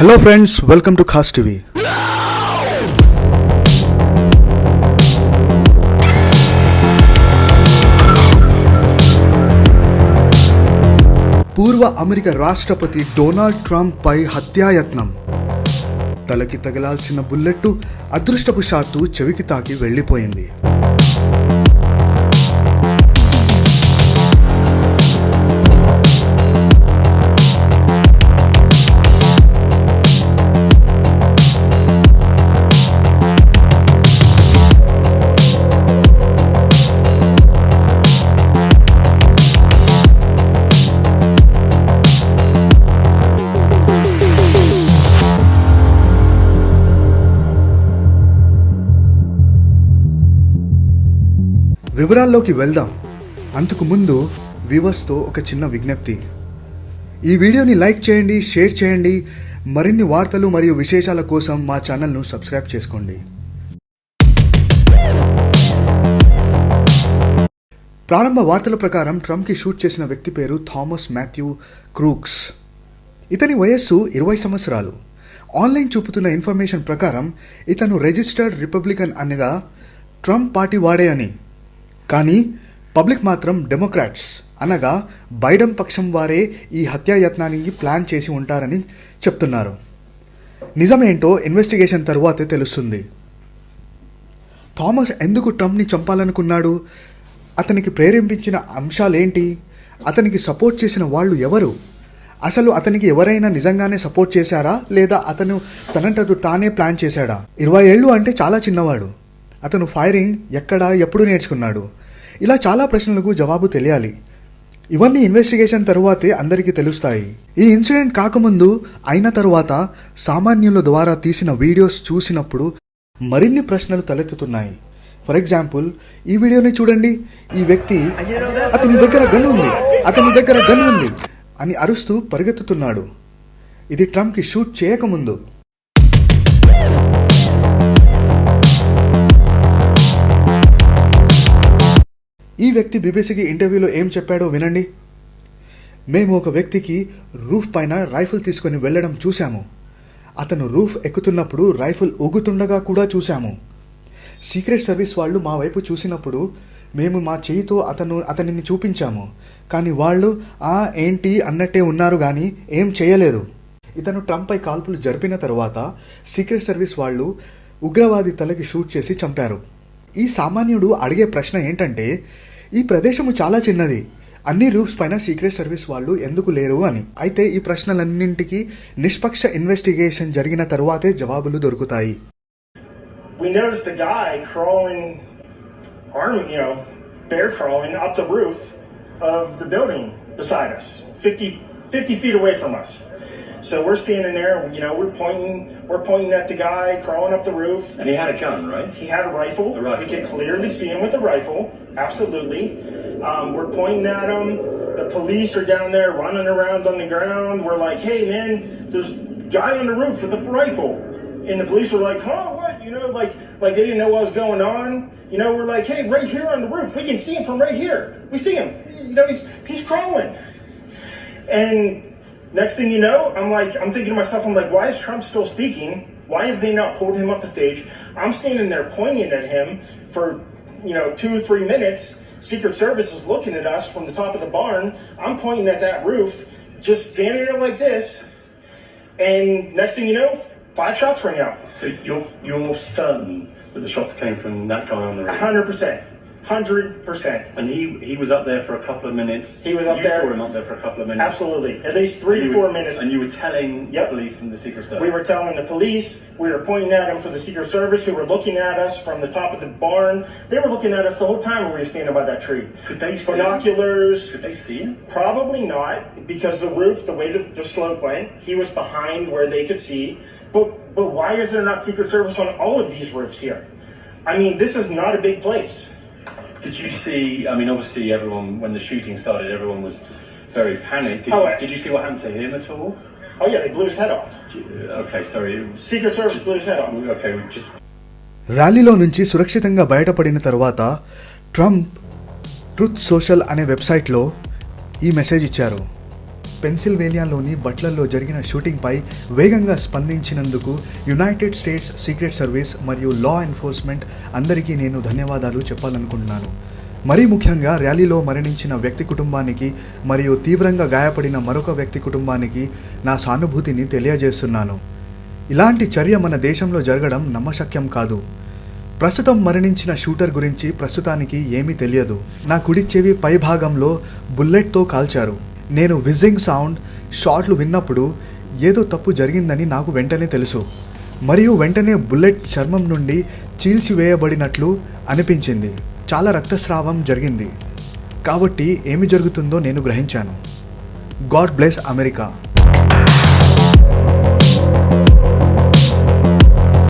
Hello friends welcome to Khaas TV పూర్వ America రాష్ట్రపతి Donald Trump పై హత్యాయత్నం. తలకి తగలాల్సిన బుల్లెట్టు అదృష్టపు షాత్తు చెవికి తాకి వెళ్ళిపోయింది. వివరాల్లోకి వెళ్దాం. అంతకు ముందు వ్యూవర్స్తో ఒక చిన్న విజ్ఞప్తి. ఈ వీడియోని లైక్ చేయండి షేర్ చేయండి. మరిన్ని వార్తలు మరియు విశేషాల కోసం మా ఛానల్ను సబ్స్క్రైబ్ చేసుకోండి. ప్రారంభ వార్తల ప్రకారం ట్రంప్కి షూట్ చేసిన వ్యక్తి పేరు థామస్ మాథ్యూ క్రూక్స్. ఇతని వయస్సు ఇరవై సంవత్సరాలు. ఆన్లైన్ చూపుతున్న ఇన్ఫర్మేషన్ ప్రకారం ఇతను రిజిస్టర్డ్ రిపబ్లికన్ అనగా ట్రంప్ పార్టీ వాడే అని. కానీ పబ్లిక్ మాత్రం డెమోక్రాట్స్. అనగా బైడెన్ పక్షం వారే ఈ హత్యాయత్నానికి ప్లాన్ చేసి ఉంటారని చెప్తున్నారు. నిజమేంటో ఇన్వెస్టిగేషన్ తరువాతే తెలుస్తుంది. థామస్ ఎందుకు ట్రంప్ని చంపాలనుకున్నాడు? అతనికి ప్రేరేపించిన అంశాలేంటి? అతనికి సపోర్ట్ చేసిన వాళ్ళు ఎవరు? అసలు అతనికి ఎవరైనా నిజంగానే సపోర్ట్ చేశారా? లేదా అతను తనంతట తానే ప్లాన్ చేశాడా? ఇరవై ఏళ్ళు అంటే చాలా చిన్నవాడు. అతను ఫైరింగ్ ఎక్కడ ఎప్పుడు నేర్చుకున్నాడు? ఇలా చాలా ప్రశ్నలకు జవాబు తెలియాలి. ఇవన్నీ ఇన్వెస్టిగేషన్ తరువాతే అందరికీ తెలుస్తాయి. ఈ ఇన్సిడెంట్ కాకముందు అయిన తరువాత సామాన్యుల ద్వారా తీసిన వీడియోస్ చూసినప్పుడు మరిన్ని ప్రశ్నలు తలెత్తుతున్నాయి. ఫర్ ఎగ్జాంపుల్ ఈ వీడియోని చూడండి. ఈ వ్యక్తి అతని దగ్గర గన్ ఉంది అతని దగ్గర గన్ ఉంది అని అరుస్తూ పరిగెత్తుతున్నాడు. ఇది ట్రంప్కి షూట్ చేయకముందు. ఈ వ్యక్తి బీబీసీకి ఇంటర్వ్యూలో ఏం చెప్పాడో వినండి. మేము ఒక వ్యక్తికి రూఫ్ పైన రైఫిల్ తీసుకొని వెళ్ళడం చూశాము. అతను రూఫ్ ఎక్కుతున్నప్పుడు రైఫిల్ ఊగుతుండగా కూడా చూశాము. సీక్రెట్ సర్వీస్ వాళ్ళు మా వైపు చూసినప్పుడు మేము మా చేయితో అతను అతనిని చూపించాము. కానీ వాళ్ళు ఆ ఏంటి? అన్నట్టే ఉన్నారు కానీ ఏం చేయలేదు ఇతను ట్రంప్పై కాల్పులు జరిపిన తర్వాత సీక్రెట్ సర్వీస్ వాళ్ళు ఉగ్రవాది తలకి షూట్ చేసి చంపారు. ఈ సామాన్యుడు అడిగే ప్రశ్న ఏంటంటే ఈ ప్రదేశము చాలా చిన్నది. అన్ని రూమ్స్ పైన సీక్రెట్ సర్వీస్ వాళ్ళు ఎందుకు లేరు అని. అయితే ఈ ప్రశ్నలన్నింటికీ నిష్పక్ష ఇన్వెస్టిగేషన్ జరిగిన తరువాతే జవాబులు దొరుకుతాయి. Of the building beside us, 50, 50 feet away from us. So we're standing there, and you know, we're pointing, we're pointing at the guy crawling up the roof. And he had a gun, right? He had a rifle. A rifle. We could clearly see him with a rifle. Absolutely. Um, we're pointing at him. The police are down there running around on the ground. We're like, hey, man, there's guy on the roof with a rifle. And the police were like, huh, what? You know, like, like they didn't know what was going on. You know, we're like, hey, right here on the roof, we can see him from right here. We see him. You know, he's he's crawling. And next thing you know, I'm like, I'm thinking to myself, I'm like, why is Trump still speaking? Why have they not pulled him off the stage? I'm standing there pointing at him for, you know, two or three minutes. Secret Service is looking at us from the top of the barn. I'm pointing at that roof, just standing there like this. And next thing you know, five shots ring out. So you're you're certain that the shots came from that guy on the roof? hundred percent. Hundred percent. And he he was up there for a couple of minutes. He was up you there- saw him up there for a couple of minutes. Absolutely. At least three to four were- minutes. And you were telling Yep. the police and the Secret Service. We were telling the police, we were pointing at them for the Secret Service, who were looking at us from the top of the barn. They were looking at us the whole time when we were standing by that tree. Could they see him? Binoculars, Could they see him? probably not, because the roof, the way the, the slope went, he was behind where they could see. But but why is there not Secret Service on all of these roofs here? I mean, this is not a big place. Did you see? I mean, obviously, everyone when the shooting started, everyone was very panicked. Did, Oh, you, did you see what happened to him at all? Oh yeah, they blew his head off. Okay, sorry. Secret Service blew his head off. Okay, we just ర్యాలీలో నుంచి సురక్షితంగా బయటపడిన తర్వాత Trump truth social అనే వెబ్సైట్లో ఈ message ఇచ్చారు పెన్సిల్వేనియాలోని బట్లర్లో జరిగిన షూటింగ్పై వేగంగా స్పందించినందుకు యునైటెడ్ స్టేట్స్ సీక్రెట్ సర్వీస్ మరియు లా ఎన్ఫోర్స్మెంట్ అందరికీ నేను ధన్యవాదాలు చెప్పాలనుకుంటున్నాను. మరీ ముఖ్యంగా ర్యాలీలో మరణించిన వ్యక్తి కుటుంబానికి మరియు తీవ్రంగా గాయపడిన మరొక వ్యక్తి కుటుంబానికి నా సానుభూతిని తెలియజేస్తున్నాను. ఇలాంటి చర్య మన దేశంలో జరగడం నమ్మశక్యం కాదు. ప్రస్తుతం మరణించిన షూటర్ గురించి ప్రస్తుతానికి ఏమీ తెలియదు. నా కుడి చెవి పై భాగంలో బుల్లెట్తో కాల్చారు. నేను విజింగ్ సౌండ్ షాట్లు విన్నప్పుడు ఏదో తప్పు జరిగిందని నాకు వెంటనే తెలుసు. మరియు వెంటనే బుల్లెట్ చర్మం నుండి చీల్చివేయబడినట్లు అనిపించింది. చాలా రక్తస్రావం జరిగింది. కాబట్టి ఏమి జరుగుతుందో నేను గ్రహించాను. God bless America.